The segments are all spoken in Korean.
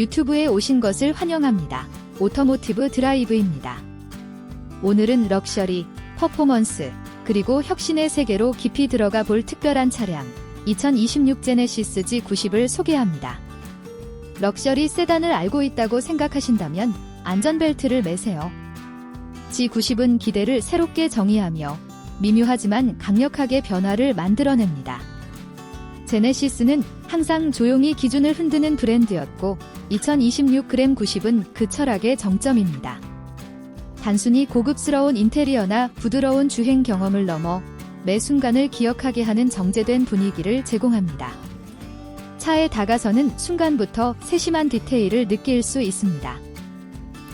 유튜브에 오신 것을 환영합니다. 오토모티브 드라이브입니다. 오늘은 럭셔리, 퍼포먼스, 그리고 혁신의 세계로 깊이 들어가 볼 특별한 차량 2026 제네시스 G90을 소개합니다. 럭셔리 세단을 알고 있다고 생각하신다면 안전벨트를 매세요. G90은 기대를 새롭게 정의하며 미묘하지만 강력하게 변화를 만들어냅니다. 제네시스는 항상 조용히 기준을 흔드는 브랜드였고 2026 그램 90은 그 철학의 정점입니다. 단순히 고급스러운 인테리어나 부드러운 주행 경험을 넘어 매 순간을 기억하게 하는 정제된 분위기를 제공합니다. 차에 다가서는 순간부터 세심한 디테일을 느낄 수 있습니다.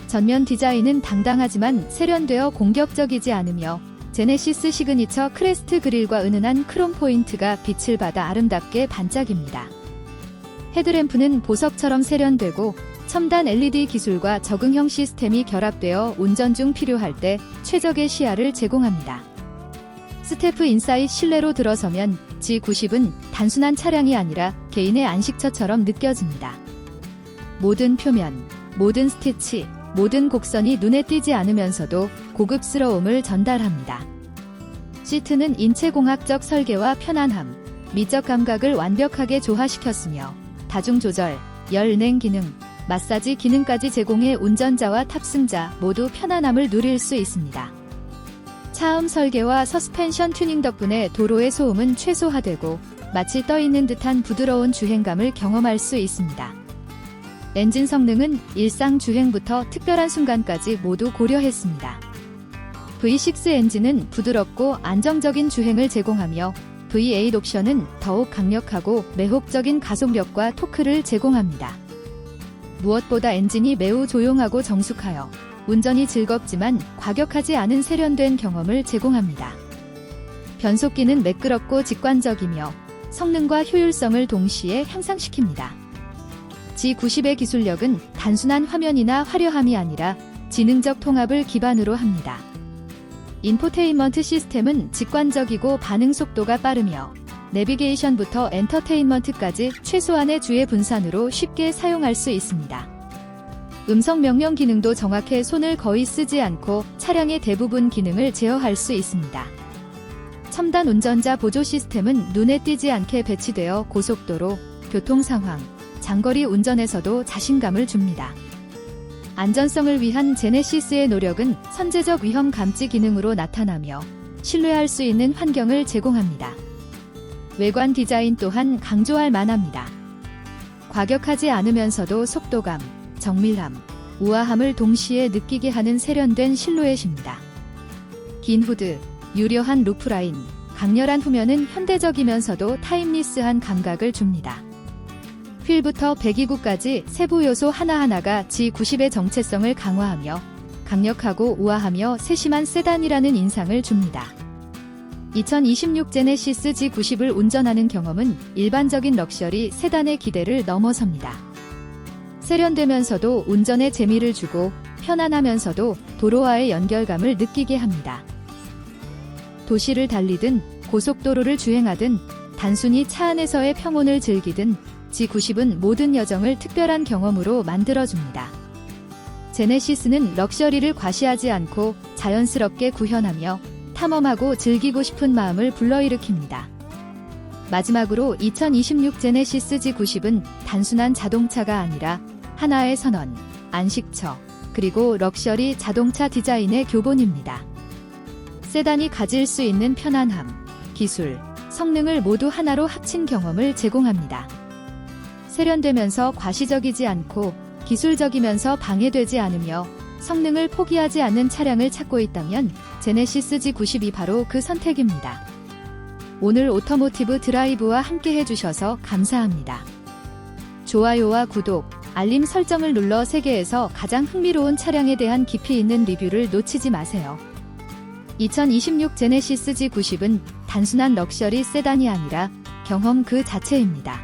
전면 디자인은 당당하지만 세련되어 공격적이지 않으며 제네시스 시그니처 크레스트 그릴과 은은한 크롬 포인트가 빛을 받아 아름답게 반짝입니다. 헤드램프는 보석처럼 세련되고 첨단 LED 기술과 적응형 시스템이 결합되어 운전 중 필요할 때 최적의 시야를 제공합니다. 스테프 인사이드 실내로 들어서면 G90은 단순한 차량이 아니라 개인의 안식처처럼 느껴집니다. 모든 표면, 모든 스티치, 모든 곡선이 눈에 띄지 않으면서도 고급스러움을 전달합니다. 시트는 인체공학적 설계와 편안함, 미적 감각을 완벽하게 조화시켰으며 다중 조절, 열냉 기능, 마사지 기능까지 제공해 운전자와 탑승자 모두 편안함을 누릴 수 있습니다. 차음 설계와 서스펜션 튜닝 덕분에 도로의 소음은 최소화되고 마치 떠있는 듯한 부드러운 주행감을 경험할 수 있습니다. 엔진 성능은 일상 주행부터 특별한 순간까지 모두 고려했습니다. V6 엔진은 부드럽고 안정적인 주행을 제공하며 V8 옵션은 더욱 강력하고 매혹적인 가속력과 토크를 제공합니다. 무엇보다 엔진이 매우 조용하고 정숙하여 운전이 즐겁지만 과격하지 않은 세련된 경험을 제공합니다. 변속기는 매끄럽고 직관적이며 성능과 효율성을 동시에 향상시킵니다. G90의 기술력은 단순한 화면이나 화려함이 아니라 지능적 통합을 기반으로 합니다. 인포테인먼트 시스템은 직관적이고 반응 속도가 빠르며 내비게이션부터 엔터테인먼트까지 최소한의 주의 분산으로 쉽게 사용할 수 있습니다. 음성 명령 기능도 정확해 손을 거의 쓰지 않고 차량의 대부분 기능을 제어할 수 있습니다. 첨단 운전자 보조 시스템은 눈에 띄지 않게 배치되어 고속도로, 교통 상황, 장거리 운전에서도 자신감을 줍니다. 안전성을 위한 제네시스의 노력은 선제적 위험 감지 기능으로 나타나며 신뢰할 수 있는 환경을 제공합니다. 외관 디자인 또한 강조할 만합니다. 과격하지 않으면서도 속도감, 정밀함, 우아함을 동시에 느끼게 하는 세련된 실루엣입니다. 긴 후드, 유려한 루프라인, 강렬한 후면은 현대적이면서도 타임리스한 감각을 줍니다. 휠부터 배기구까지 세부 요소 하나하나가 G90의 정체성을 강화하며 강력하고 우아하며 세심한 세단이라는 인상을 줍니다. 2026 제네시스 G90을 운전하는 경험은 일반적인 럭셔리 세단의 기대를 넘어섭니다. 세련되면서도 운전에 재미를 주고 편안하면서도 도로와의 연결감을 느끼게 합니다. 도시를 달리든 고속도로를 주행하든 단순히 차 안에서의 평온을 즐기든 G90은 모든 여정을 특별한 경험으로 만들어줍니다. 제네시스는 럭셔리를 과시하지 않고 자연스럽게 구현하며 탐험하고 즐기고 싶은 마음을 불러일으킵니다. 마지막으로 2026 제네시스 G90은 단순한 자동차가 아니라 하나의 선언, 안식처, 그리고 럭셔리 자동차 디자인의 교본입니다. 세단이 가질 수 있는 편안함, 기술, 성능을 모두 하나로 합친 경험을 제공합니다. 세련되면서 과시적이지 않고 기술적이면서 방해되지 않으며 성능을 포기하지 않는 차량을 찾고 있다면 제네시스 G92 바로 그 선택입니다. 오늘 오토모티브 드라이브와 함께 해주셔서 감사합니다. 좋아요와 구독, 알림 설정을 눌러 세계에서 가장 흥미로운 차량에 대한 깊이 있는 리뷰를 놓치지 마세요. 2026 제네시스 G90은 단순한 럭셔리 세단이 아니라 경험 그 자체입니다.